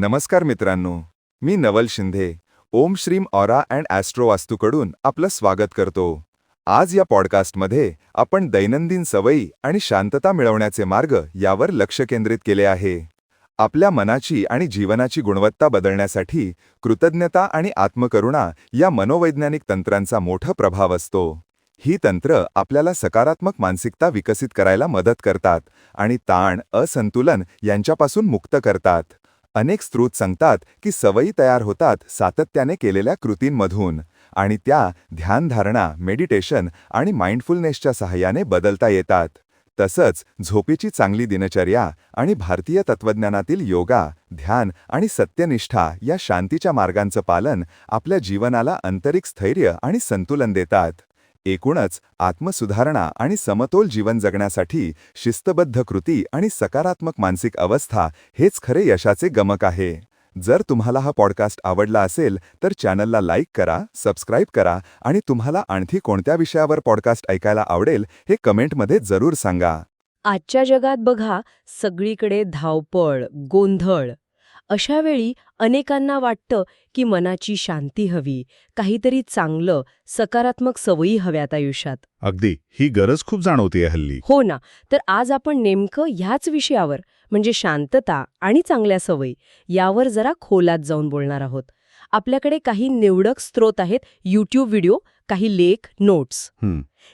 नमस्कार मित्रांनो मी नवल शिंदे ओम श्रीम aura and Austro वास्तूकडून आपलं स्वागत करतो. आज या पॉडकास्टमध्ये आपण दैनंदिन सवयी आणि शांतता मिळवण्याचे मार्ग यावर लक्ष केंद्रित केले आहे. आपल्या मनाची आणि जीवनाची गुणवत्ता बदलण्यासाठी कृतज्ञता आणि आत्मकरुणा या मनोवैज्ञानिक तंत्रांचा मोठा प्रभाव असतो. ही तंत्र आपल्याला सकारात्मक मानसिकता विकसित करायला मदत करतात आणि ताण असंतुलन यांच्यापासून मुक्त करतात. अनेक स्रोत सांगतात की सवयी तयार होतात सातत्याने केलेल्या कृतींमधून आणि त्या ध्यानधारणा मेडिटेशन आणि माइंडफुलनेसच्या सहाय्याने बदलता येतात. तसंच झोपेची चांगली दिनचर्या आणि भारतीय तत्वज्ञानातील योगा ध्यान आणि सत्यनिष्ठा या शांतीच्या मार्गांचं पालन आपल्या जीवनाला आंतरिक स्थैर्य आणि संतुलन देतात. एकूणच आत्मसुधारणा आणि समतोल जीवन जगण्यासाठी शिस्तबद्ध कृती आणि सकारात्मक मानसिक अवस्था हेच खरे यशाचे गमक आहे. जर तुम्हाला हा पॉडकास्ट आवडला असेल तर चॅनलला लाईक करा सबस्क्राईब करा आणि तुम्हाला आणखी कोणत्या विषयावर पॉडकास्ट ऐकायला आवडेल हे कमेंटमध्ये जरूर सांगा. आजच्या जगात बघा सगळीकडे धावपळ गोंधळ. अशा वेळी अनेकांना वाटतं की मनाची शांती हवी काहीतरी चांगलं सकारात्मक सवयी हव्यात आयुष्यात. अगदी. ही गरज खूप जाणवते हल्ली. हो ना. तर आज आपण नेमकं ह्याच विषयावर म्हणजे शांतता आणि चांगल्या सवयी यावर जरा खोलात जाऊन बोलणार आहोत. आपल्याकडे काही निवडक स्रोत आहेत यूट्यूब व्हिडिओ काही लेख नोट्स.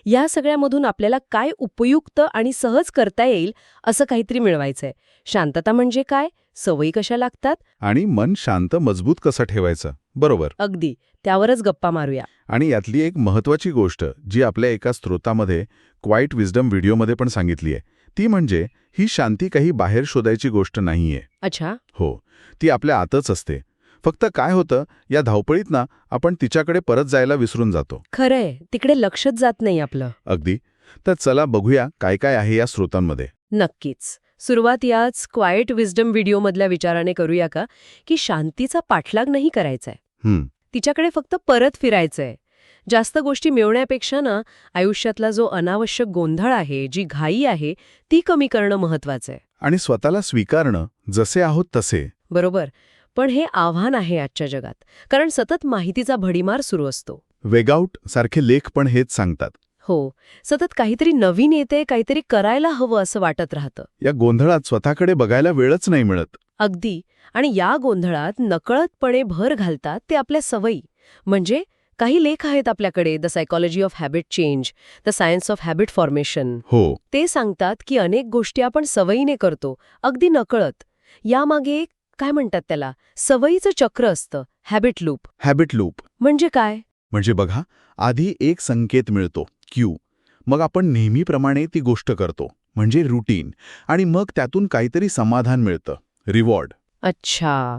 या सगळ्यामधून आपल्याला काय उपयुक्त आणि सहज करता येईल असं काहीतरी मिळवायचंय. शांतता म्हणजे काय? सवयी कशा लागतात? आणि मन शांत मजबूत कसं ठेवायचं? बरोबर. अगदी. त्यावरच गप्पा मारूया. आणि यातली एक महत्वाची गोष्ट जी आपल्या एका स्रोतामध्ये क्वाईट विजडम व्हिडिओमध्ये पण सांगितली आहे ती म्हणजे ही शांती काही बाहेर शोधायची गोष्ट नाहीये. अच्छा. हो. ती आपल्या आतच असते. फक्त काय होतं या धावपळीत ना आपण तिच्याकडे परत जायला विसरून जातो. खरंय. तिकडे लक्षच जात नाही आपलं. अगदी. तर चला बघूया काय काय आहे या स्रोतांमध्ये. नक्कीच. सुरुवात याच क्वाईट विजडम व्हिडिओमधल्या विचाराने करूया का? की शांतीचा पाठलाग नाही करायचाय. तिच्याकडे फक्त परत फिरायचंय. जास्त गोष्टी मिळवण्यापेक्षा ना आयुष्यातला जो अनावश्यक गोंधळ आहे जी घाई आहे ती कमी करणं महत्वाचं आहे आणि स्वतःला स्वीकारणं जसे आहोत तसे. बरोबर. पण हे आव्हान आहे आजच्या जगात. कारण सतत माहितीचा भडीमार सुरू असतो. वेगआउट सारखे लेख पण हेच सांगतात. हो सतत काहीतरी नवीन येते काहीतरी करायला हवं असं वाटत राहतं. या गोंधळात स्वतःकडे बघायला वेळच नाही मिळत. अगदी. आणि या गोंधळात नकळतपणे भर घालतात ते आपल्या सवयी. म्हणजे काही लेख आहेत आपल्याकडे the psychology of habit change the science of habit formation हो. ते सांगतात की अनेक गोष्टी आपण सवयीने करतो अगदी नकळत. यामागे काय म्हणतात त्याला? सवयीचं चक्र असतं हॅबिट लूप हॅबिट लूप म्हणजे काय? म्हणजे बघा आधी एक संकेत मिळतो क्यू. मग आपण नेहमीप्रमाणे ती गोष्ट करतो म्हणजे रुटीन. आणि मग त्यातून काहीतरी समाधान मिळतं रिवॉर्ड. अच्छा.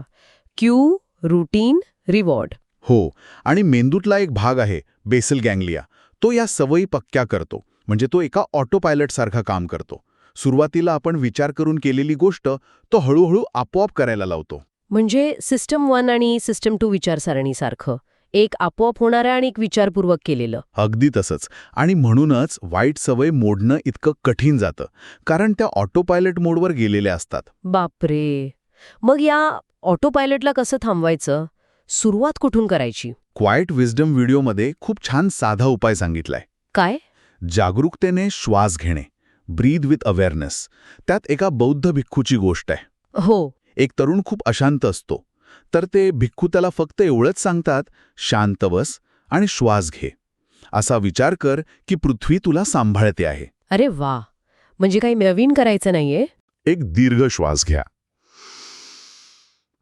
Cue routine reward. हो. आणि मेंदूतला एक भाग आहे बेसल गँगलिया. तो या सवयी पक्क्या करतो म्हणजे तो एका ऑटो पायलटसारखं काम करतो. सुरुवातीला आपण विचार करून केलेली गोष्ट तो हळूहळू आपोआप करायला लावतो. म्हणजे सिस्टम वन आणि सिस्टम टू विचारसरणीसारखं. एक आपोआप होणारं आणि एक विचारपूर्वक केलेलं. अगदी तसंच. आणि म्हणूनच वाईट सवय मोडणं इतकं कठीण जातं. कारण त्या ऑटो पायलट मोडवर गेलेल्या असतात. बापरे! मग या ऑटो पायलटला कसं थांबवायचं? सुरुवात कुठून करायची? क्वाईट विजडम व्हिडिओमध्ये खूप छान साधा उपाय सांगितलाय. काय? जागरूकतेने श्वास घेणे. ब्रीद विथ अवेअरनेस त्यात एका बौद्ध भिक्खूची गोष्ट आहे. हो. एक तरुण खूप अशांत असतो. तर ते भिक्खू त्याला फक्त एवढंच सांगतात शांत बस आणि श्वास घे. असा विचार कर की पृथ्वी तुला सांभाळते आहे. अरे वा. म्हणजे काही नवीन करायचं नाहीये? एक दीर्घ श्वास घ्या.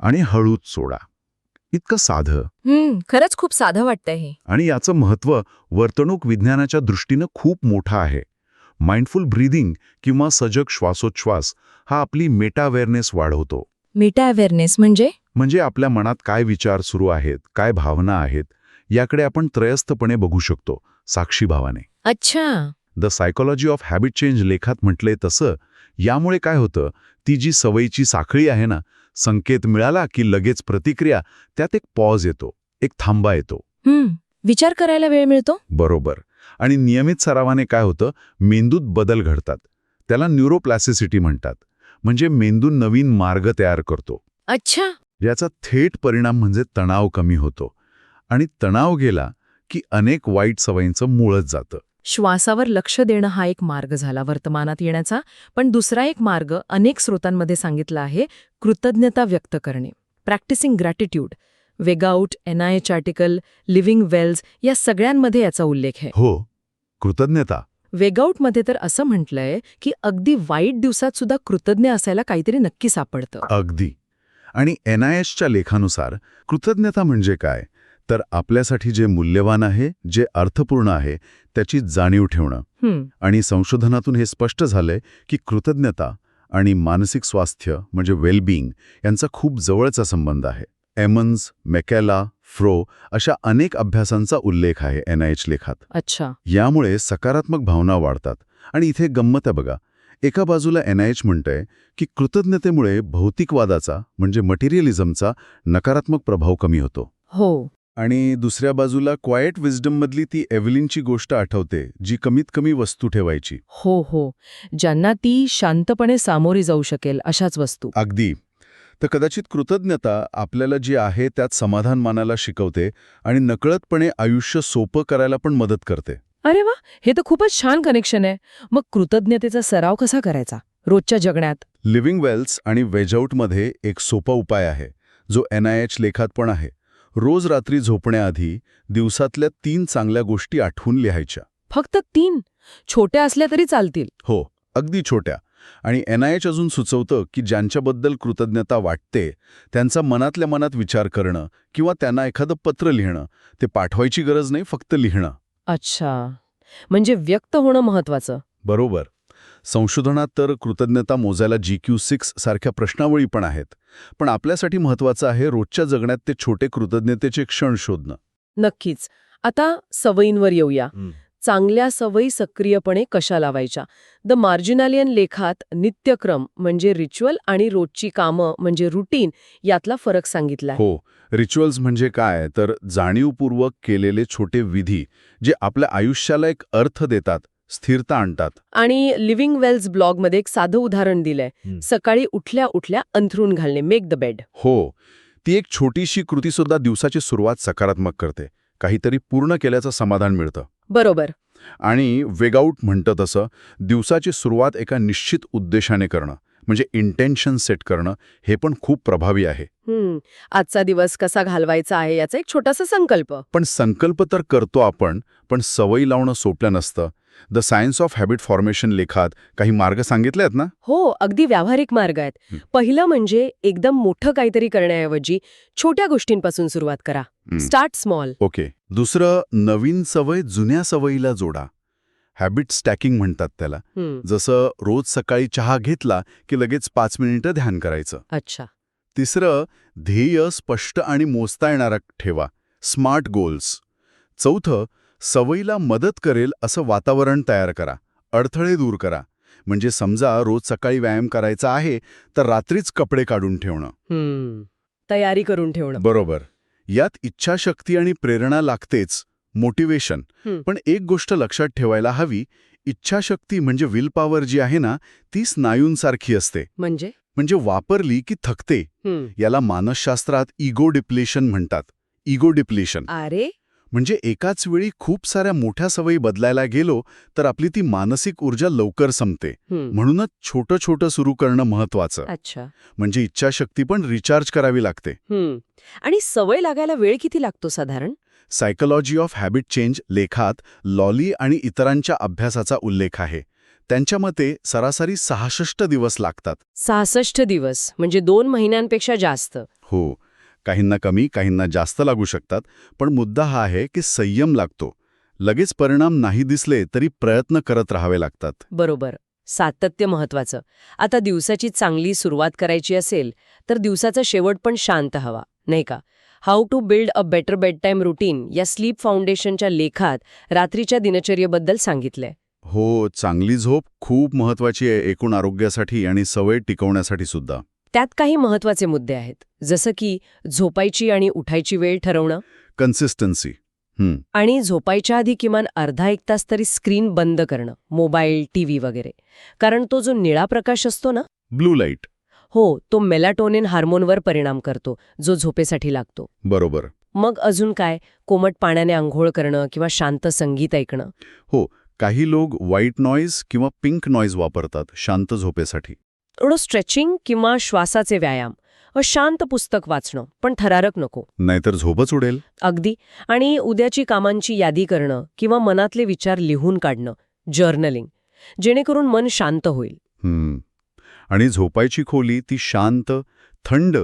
आणि हळूच सोडा. इतकं साधं. हम्म खरंच खूप साधं वाटतंय हे. आणि याचं महत्त्व वर्तणूक विज्ञानाच्या दृष्टीनं खूप मोठं आहे. माइंडफुल ब्रीदिंग किंवा सजग श्वासोच्छ्वास हा आपली मेटा अवेअरनेस वाढवतो. मेटा अवेअरनेस म्हणजे? म्हणजे आपल्या मनात काय विचार सुरू आहेत काय भावना आहेत याकडे आपण त्रयस्थपणे बघू शकतो साक्षी भावाने. अच्छा. The psychology of habit change लेखात म्हटले तसं यामुळे काय होतं ती जी सवयीची साखळी आहे ना संकेत मिळाला की लगेच प्रतिक्रिया त्यात एक पॉज येतो एक थांबा येतो. हम्म विचार करायला वेळ मिळतो? बरोबर. आणि नियमित सरावाने काय होतं मेंदूत बदल घडतात. त्याला न्यूरोप्लॅसिसिटी म्हणतात. म्हणजे मेंदू नवीन मार्ग तयार करतो. अच्छा. याचा थेट परिणाम म्हणजे तणाव कमी होतो. आणि तणाव गेला की अनेक वाईट सवयींचं मूळच जातं. श्वासावर लक्ष देणं हा एक मार्ग झाला वर्तमानात येण्याचा पण दुसरा एक मार्ग अनेक स्रोतांमध्ये सांगितला आहे कृतज्ञता व्यक्त करणे. प्रॅक्टिसिंग ग्रॅटिट्यूड वेगाउट एनआयएच आर्टिकल लिव्हिंग वेल्स या सगळ्यांमध्ये याचा उल्लेख आहे. हो कृतज्ञता. वेगाउटमध्ये तर असं म्हटलंय की अगदी वाईट दिवसात सुद्धा कृतज्ञ असायला काहीतरी नक्की सापडतं. अगदी. आणि एन आय एसच्या लेखानुसार कृतज्ञता म्हणजे काय? तर आपल्यासाठी जे मूल्यवान आहे जे अर्थपूर्ण आहे त्याची जाणीव ठेवणं. आणि संशोधनातून हे स्पष्ट झालंय की कृतज्ञता आणि मानसिक स्वास्थ्य म्हणजे वेलबिंग यांचा खूप जवळचा संबंध आहे. एमन्स मेकॅला फ्रो अशा अनेक अभ्यासांचा उल्लेख आहे एन आय एच लेखात. अच्छा. यामुळे सकारात्मक भावना वाढतात. आणि इथे गंमत आहे बघा. एका बाजूला एन आय एच म्हणतंय की कृतज्ञतेमुळे भौतिकवादाचा म्हणजे मटेरियलिझमचा नकारात्मक प्रभाव कमी होतो. हो. आणि दुसऱ्या बाजूला क्वायट विजडममधली ती एव्हलिनची गोष्ट आठवते जी कमीत कमी वस्तू ठेवायची. हो हो. ज्यांना ती शांतपणे सामोरी जाऊ शकेल अशाच वस्तू. अगदी. तर कदाचित कृतज्ञता आपल्याला जी आहे त्यात समाधान मानायला शिकवते आणि नकळतपणे आयुष्य सोपं करायला पण मदत करते. अरे वा हे तर खूपच छान कनेक्शन आहे. मग कृतज्ञतेचा सराव कसा करायचा? रोजच्या जगण्यात? लिव्हिंग वेल्स आणि वेजआउटमध्ये एक सोपा उपाय आहे जो एन आय एच लेखात पण आहे. रोज रात्री झोपण्याआधी दिवसातल्या तीन चांगल्या गोष्टी आठवून लिहायच्या. फक्त तीन? छोट्या असल्या तरी चालतील. हो अगदी छोट्या. आणि एन आय एच अजून सुचवतं की ज्यांच्याबद्दल कृतज्ञता वाटते त्यांचा मनातल्या मनात विचार करणं किंवा त्यांना एखादं पत्र लिहिणं ते पाठवायची गरज नाही फक्त लिहिणं. अच्छा. म्हणजे व्यक्त होणं महत्वाचं. बरोबर. संशोधनात तर कृतज्ञता मोजायला जी क्यू सिक्स सारख्या प्रश्नावळी पण आहेत. पण आपल्यासाठी महत्वाचं आहे रोजच्या जगण्यात ते छोटे कृतज्ञतेचे क्षण शोधणं. नक्कीच. आता सवयींवर येऊया. चांगल्या सवयी सक्रियपणे कशा लावायच्या? द मार्जिनालियन लेखात नित्यक्रम म्हणजे रिच्युअल आणि रोजची कामं म्हणजे रुटीन यातला फरक सांगितलाय. हो रिच्युअल्स म्हणजे काय? तर जाणीवपूर्वक केलेले छोटे विधी जे आपल्या आयुष्याला एक अर्थ देतात स्थिरता आणतात. आणि लिव्हिंग वेल्स ब्लॉगमध्ये एक साधं उदाहरण दिलंय. सकाळी उठल्या उठल्या अंथरून घालणे मेक द बेड हो ती एक छोटीशी कृतीसुद्धा दिवसाची सुरुवात सकारात्मक करते. काहीतरी पूर्ण केल्याचं समाधान मिळतं. बरोबर. आणि वेगआउट म्हणतं तसं दिवसाची सुरुवात एका निश्चित उद्देशाने करणं. म्हणजे इंटेन्शन सेट करणं हे पण खूप प्रभावी आहे. आजचा दिवस कसा घालवायचा आहे याचा एक छोटासा संकल्प. पण संकल्प तर करतो आपण पण सवयी लावणं सोपलं नसतं. The science of habit formation लेखात काही मार्ग सांगितले आहेत ना? हो अगदी व्यावहारिक मार्ग आहेत. पहिलं म्हणजे एकदम मोठं काहीतरी करण्याऐवजी छोट्या गोष्टींपासून सुरुवात करा. स्टार्ट स्मॉल ओके दुसरं नवीन सवय जुन्या सवयीला जोडा. हॅबिट स्टॅकिंग म्हणतात त्याला. जसं रोज सकाळी चहा घेतला की लगेच पाच मिनिटं ध्यान करायचं. अच्छा. तिसरं ध्येय स्पष्ट आणि मोजता येणारा ठेवा. स्मार्ट गोल्स चौथं सवयीला मदत करेल असं वातावरण तयार करा. अडथळे दूर करा. म्हणजे समजा रोज सकाळी व्यायाम करायचा आहे तर रात्रीच कपडे काढून ठेवणं. तयारी करून ठेवणं. बरोबर. यात इच्छाशक्ती आणि प्रेरणा लागतेच. मोटिवेशन. पण एक गोष्ट लक्षात ठेवायला हवी इच्छाशक्ती म्हणजे विल पॉवर जी आहे ना ती स्नायूंसारखी असते. म्हणजे? म्हणजे वापरली की थकते. याला मानसशास्त्रात इगो डिप्लेशन म्हणतात. Ego depletion. अरे! म्हणजे एकाच वेळी खूप साऱ्या मोठ्या सवयी बदलायला गेलो तर आपली ती मानसिक ऊर्जा लवकर संपते. म्हणूनच छोटं छोटं सुरू करणं महत्वाचं अच्छा. म्हणजे इच्छाशक्ती पण रिचार्ज करावी लागते. आणि सवय लागायला वेळ किती लागतो साधारण? सायकोलॉजी ऑफ हॅबिट चेंज लेखात लॉली आणि इतरांच्या अभ्यासाचा उल्लेख आहे. त्यांच्या मते सरासरी सहासष्ट दिवस लागतात. सहासष्ट दिवस म्हणजे दोन महिन्यांपेक्षा जास्त. हो काहींना कमी काहींना जास्त लागू शकतात पण मुद्दा हा आहे की संयम लागतो. लगेच परिणाम नाही दिसले तरी प्रयत्न करत राहावे लागतात. बरोबर. सातत्य महत्वाचं आता दिवसाची चांगली सुरुवात करायची असेल तर दिवसाचा शेवट पण शांत हवा नाही का? How to build a better bedtime routine या स्लीप फाउंडेशनच्या लेखात रात्रीच्या दिनचर्येबद्दल सांगितलंय. हो चांगली झोप खूप महत्वाची आहे एकूण आरोग्यासाठी आणि सवय टिकवण्यासाठी सुद्धा. त्यात काही महत्त्वाचे मुद्दे आहेत जसं की झोपायची आणि उठायची वेळ ठरवणं. कन्सिस्टन्सी आणि झोपायच्या आधी किमान अर्धा एक तास तरी स्क्रीन बंद करणं मोबाईल टीव्ही वगैरे. कारण तो जो निळा प्रकाश असतो ना? ब्लू लाइट हो तो मेलाटोनिन हार्मोनवर परिणाम करतो जो झोपेसाठी लागतो. बरोबर. मग अजून काय? कोमट पाण्याने आंघोळ करणं किंवा शांत संगीत ऐकणं? हो काही लोक व्हाईट नॉईज किंवा पिंक नॉईज वापरतात शांत झोपेसाठी. थोडं स्ट्रेचिंग किंवा श्वासाचे व्यायाम. अ शांत पुस्तक वाचणं पण थरारक नको. नाहीतर झोपच उडेल. अगदी. आणि उद्याची कामांची यादी करणं किंवा मनातले विचार लिहून काढणं जर्नलिंग. जेणेकरून मन शांत होईल. हम्म. आणि झोपायची खोली ती शांत थंड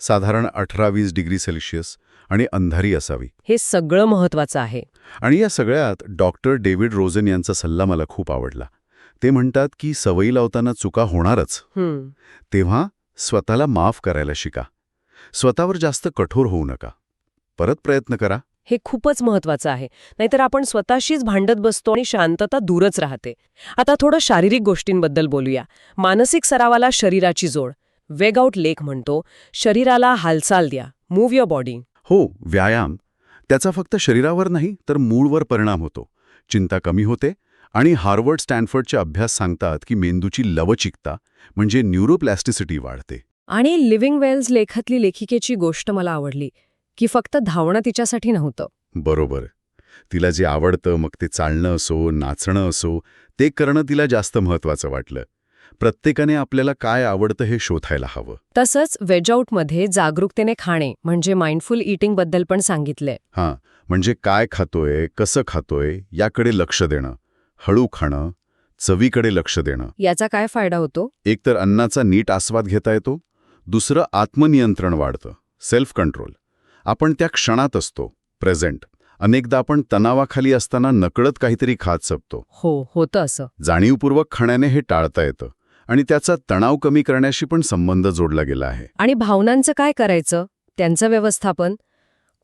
साधारण अठरा वीस डिग्री सेल्सिअस आणि अंधारी असावी. हे सगळं महत्वाचं आहे. आणि या सगळ्यात डॉक्टर डेव्हिड रोझन यांचा सल्ला मला खूप आवडला. ते म्हणतात की सवयी लावताना चुका होणारच. तेव्हा स्वतःला माफ करायला शिका. स्वतःवर जास्त कठोर होऊ नका. परत प्रयत्न करा. हे खूपच महत्वाचं आहे. नाहीतर आपण स्वतःशीच भांडत बसतो आणि शांतता दूरच राहते. आता थोडं शारीरिक गोष्टींबद्दल बोलूया. मानसिक सरावाला शरीराची जोड. वेगआउट लेख म्हणतो. शरीराला हालचाल द्या. मूव्ह युअर बॉडी हो व्यायाम. त्याचा फक्त शरीरावर नाही तर मूळवर परिणाम होतो. चिंता कमी होते आणि हार्वर्ड स्टॅनफर्डचे अभ्यास सांगतात की मेंदूची लवचिकता म्हणजे न्यूरोप्लॅस्टिसिटी वाढते. आणि लिव्हिंग वेल्स लेखातली लेखिकेची गोष्ट मला आवडली. की फक्त धावणं तिच्यासाठी नव्हतं. बरोबर. तिला जे आवडतं मग ते चालणं असो नाचणं असो ते करणं तिला जास्त महत्वाचं वाटलं. प्रत्येकाने आपल्याला काय आवडतं हे शोधायला हवं. तसंच वेजआउटमध्ये जागरूकतेने खाणे म्हणजे माइंडफुल इटिंगबद्दल पण सांगितलंय हां म्हणजे काय खातोय कसं खातोय याकडे लक्ष देणं हळू खाणं चवीकडे लक्ष देणं. याचा काय फायदा होतो? एकतर अन्नाचा नीट आस्वाद घेता येतो दुसरं आत्मनियंत्रण वाढतं सेल्फ कंट्रोल. आपण त्या क्षणात असतो प्रेझेंट. अनेकदा आपण तणावाखाली असताना नकळत काहीतरी खात सपतो. हो होतं असं. जाणीवपूर्वक खाण्याने हे टाळता येतं आणि त्याचा तणाव कमी करण्याशी पण संबंध जोडला गेला आहे. आणि भावनांचं काय करायचं? त्यांचं व्यवस्थापन?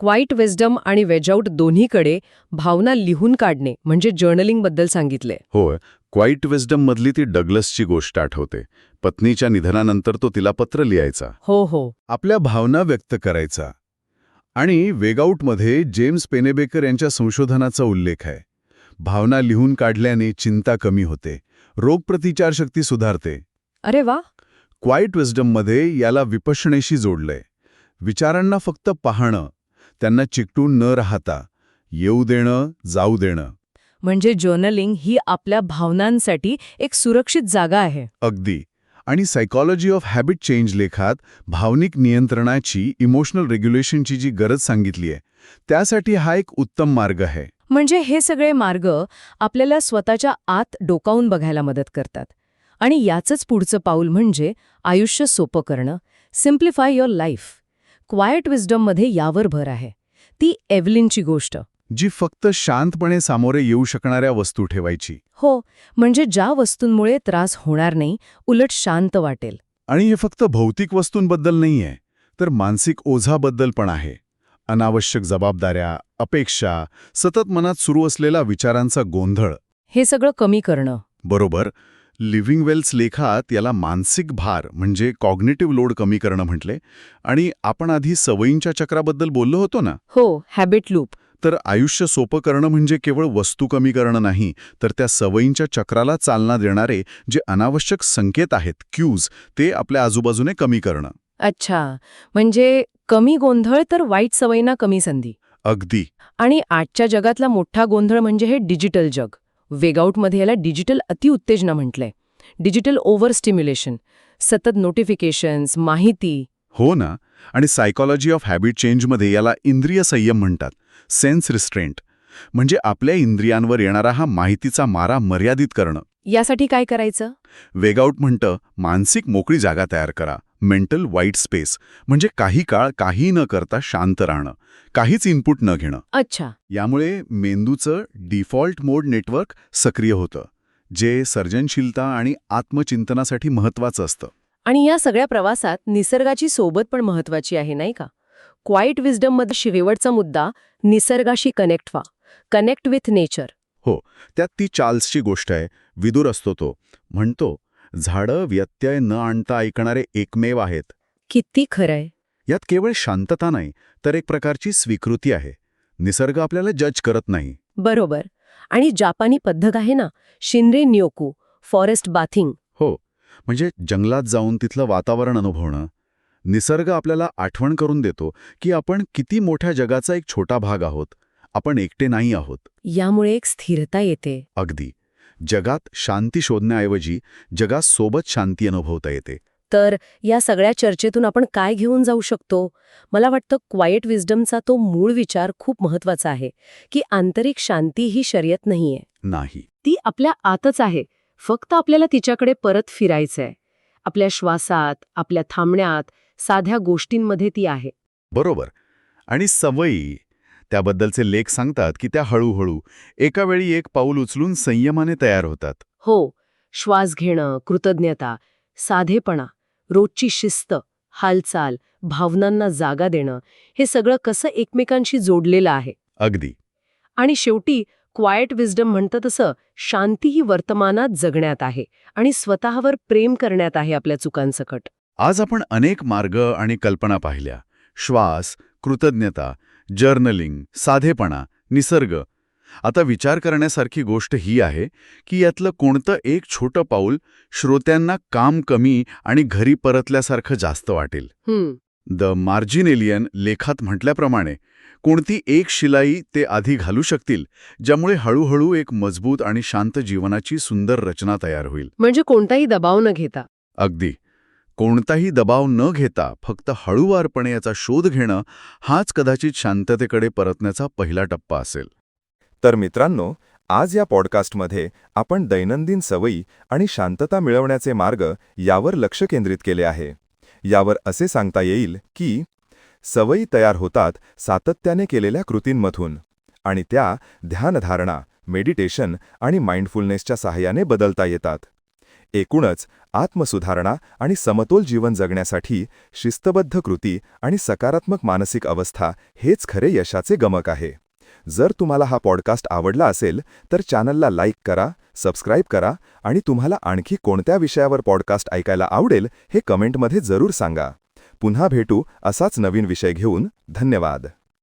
क्वाईट विजडम आणि वेजआउट दोन्हीकडे भावना लिहून काढणे म्हणजे जर्नलिंगबद्दल सांगितले. होय क्वाईट विजडम मधली ती डगलसची गोष्ट आठवते. पत्नीच्या निधनानंतर तो तिला पत्र लिहायचा. हो हो. आपल्या भावना व्यक्त करायचा. आणि वेगआउटमध्ये जेम्स पेनेबेकर यांच्या संशोधनाचा उल्लेख आहे. भावना लिहून काढल्याने चिंता कमी होते. रोगप्रतिकारशक्ती सुधारते. अरे वा! क्वाईट विजडममध्ये याला विपश्यनेशी जोडलंय. विचारांना फक्त पाहणं त्यांना चिकटून न राहता येऊ देणं जाऊ देणं. म्हणजे जर्नलिंग ही आपल्या भावनांसाठी एक सुरक्षित जागा आहे. अगदी. आणि सायकॉलॉजी ऑफ हॅबिट चेंज लेखात भावनिक नियंत्रणाची इमोशनल रेग्युलेशनची जी गरज सांगितली आहे त्यासाठी हा एक उत्तम मार्ग आहे. म्हणजे हे सगळे मार्ग आपल्याला स्वतःच्या आत डोकावून बघायला मदत करतात. आणि याचंच पुढचं पाऊल म्हणजे आयुष्य सोपं करणं. सिम्प्लिफाय युअर लाईफ क्वायट विजडममध्ये यावर भर आहे. ती एव्हलिनची गोष्ट. जी फक्त शांतपणे सामोरे येऊ शकणाऱ्या वस्तू ठेवायची. हो म्हणजे ज्या वस्तूंमुळे त्रास होणार नाही उलट शांत वाटेल. आणि हे फक्त भौतिक वस्तूंबद्दल नाहीये तर मानसिक ओझाबद्दल पण आहे. अनावश्यक जबाबदाऱ्या अपेक्षा सतत मनात सुरू असलेला विचारांचा गोंधळ. हे सगळं कमी करणं. बरोबर. लिव्हिंग वेल्स लेखात याला मानसिक भार म्हणजे कॉग्नेटिव्ह लोड कमी करणं म्हटले. आणि आपण आधी सवयींच्या चक्राबद्दल बोललो होतो ना? हो हॅबिट लूप तर आयुष्य सोपं करणं म्हणजे केवळ वस्तू कमी करणं नाही तर त्या सवयींच्या चक्राला चालना देणारे जे अनावश्यक संकेत आहेत क्यूज ते आपल्या आजूबाजूने कमी करणं. अच्छा म्हणजे कमी गोंधळ तर वाईट सवयींना कमी संधी. अगदी. आणि आजच्या जगातला मोठा गोंधळ म्हणजे हे डिजिटल जग. वेगआउटमध्ये याला डिजिटल अतिउत्तेजना म्हटलंय. डिजिटल ओव्हर स्टिम्युलेशन सतत नोटिफिकेशन्स माहिती. हो ना आणि सायकॉलॉजी ऑफ हॅबिट चेंजमध्ये याला इंद्रिय संयम म्हणतात. सेन्स रिस्ट्रेंट म्हणजे आपल्या इंद्रियांवर येणारा हा माहितीचा मारा मर्यादित करणं. यासाठी काय करायचं? वेगआउट म्हणतं मानसिक मोकळी जागा तयार करा मेंटल वाईट स्पेस म्हणजे काही काळ काही न करता शांत राहणं काहीच इनपुट न घेणं. अच्छा. यामुळे मेंदूचं डिफॉल्ट मोड नेटवर्क सक्रिय होतं जे सर्जनशीलता आणि आत्मचिंतनासाठी महत्वाचं असतं. आणि या सगळ्या प्रवासात निसर्गाची सोबत पण महत्वाची आहे नाही का? क्वाईट विजडममध्ये शेवटचा मुद्दा निसर्गाशी कनेक्ट व्हा. Connect with nature. हो त्यात ती चार्ल्सची गोष्ट आहे. विदूर असतो तो. म्हणतो झाडं व्यत्यय न आणता ऐकणारे एकमेव आहेत. किती खरंय यात केवळ शांतता नाही तर एक प्रकारची स्वीकृती आहे. निसर्ग आपल्याला जज करत नाही. बरोबर. आणि जापानी पद्धत आहे ना शिनरे न्योकू फॉरेस्ट बाथिंग. हो म्हणजे जंगलात जाऊन तिथलं वातावरण अनुभवणं. निसर्ग आपल्याला आठवण करून देतो की आपण किती मोठ्या जगाचा एक छोटा भाग आहोत. आपण एकटे नाही आहोत. यामुळे एक स्थिरता येते. अगदी. जगात शांती शोधण्याऐवजी जगात सोबत शांती अनुभवता येते. तर या सगळ्या चर्चेतून आपण काय घेऊन जाऊ शकतो? मला वाटतं क्वायट विजडमचा तो मूळ विचार खूप महत्त्वाचा आहे की आंतरिक शांती ही शर्यत नाहीये. नाही. ती आपल्या आतच आहे. फक्त आपल्याला तिच्याकडे परत फिरायचंय. आपल्या श्वासात आपल्या थांबण्यात साध्या गोष्टींमध्ये ती आहे. बरोबर. आणि सवयी त्याबद्दलचे लेख सांगतात की त्या हळूहळू एका वेळी एक पाऊल उचलून संयमाने तयार होतात. हो श्वास घेणं कृतज्ञता साधेपणा रोजची शिस्त हालचाल भावनांना जागा देणं हे सगळं कसं एकमेकांशी जोडलेलं आहे. अगदी. आणि शेवटी क्वायट विजडम म्हणतं तसं शांती ही वर्तमानात जगण्यात आहे आणि स्वतःवर प्रेम करण्यात आहे आपल्या चुकांसकट. आज आपण अनेक मार्ग आणि कल्पना पाहिल्या. श्वास कृतज्ञता जर्नलिंग साधेपणा निसर्ग. आता विचार करण्यासारखी गोष्ट ही आहे की यातलं कोणतं एक छोटं पाऊल श्रोत्यांना काम कमी आणि घरी परतल्यासारखं जास्त वाटेल. द मार्जिन एलियन लेखात म्हटल्याप्रमाणे कोणती एक शिलाई ते आधी घालू शकतील ज्यामुळे हळूहळू एक मजबूत आणि शांत जीवनाची सुंदर रचना तयार होईल. म्हणजे कोणताही दबाव न घेता. अगदी. कोणताही दबाव न घेता फक्त हळूवारपणे याचा शोध घेणं हाच कदाचित शांततेकडे परतण्याचा पहिला टप्पा असेल. तर मित्रांनो आज या पॉडकास्टमध्ये आपण दैनंदिन सवयी आणि शांतता मिळवण्याचे मार्ग यावर लक्ष केंद्रित केले आहे. यावर असे सांगता येईल की सवयी तयार होतात सातत्याने केलेल्या कृतींमधून आणि त्या ध्यानधारणा मेडिटेशन आणि माइंडफुलनेसच्या सहाय्याने बदलता येतात. एकूणच आत्मसुधारणा आणि समतोल जीवन जगण्यासाठी शिस्तबद्ध कृती आणि सकारात्मक मानसिक अवस्था हेच खरे यशाचे गमक आहे. जर तुम्हाला हा पॉडकास्ट आवडला असेल तर चॅनलला लाईक करा सबस्क्राईब करा आणि तुम्हाला आणखी कोणत्या विषयावर पॉडकास्ट ऐकायला आवडेल हे कमेंटमध्ये जरूर सांगा. पुन्हा भेटू असाच नवीन विषय घेऊन धन्यवाद.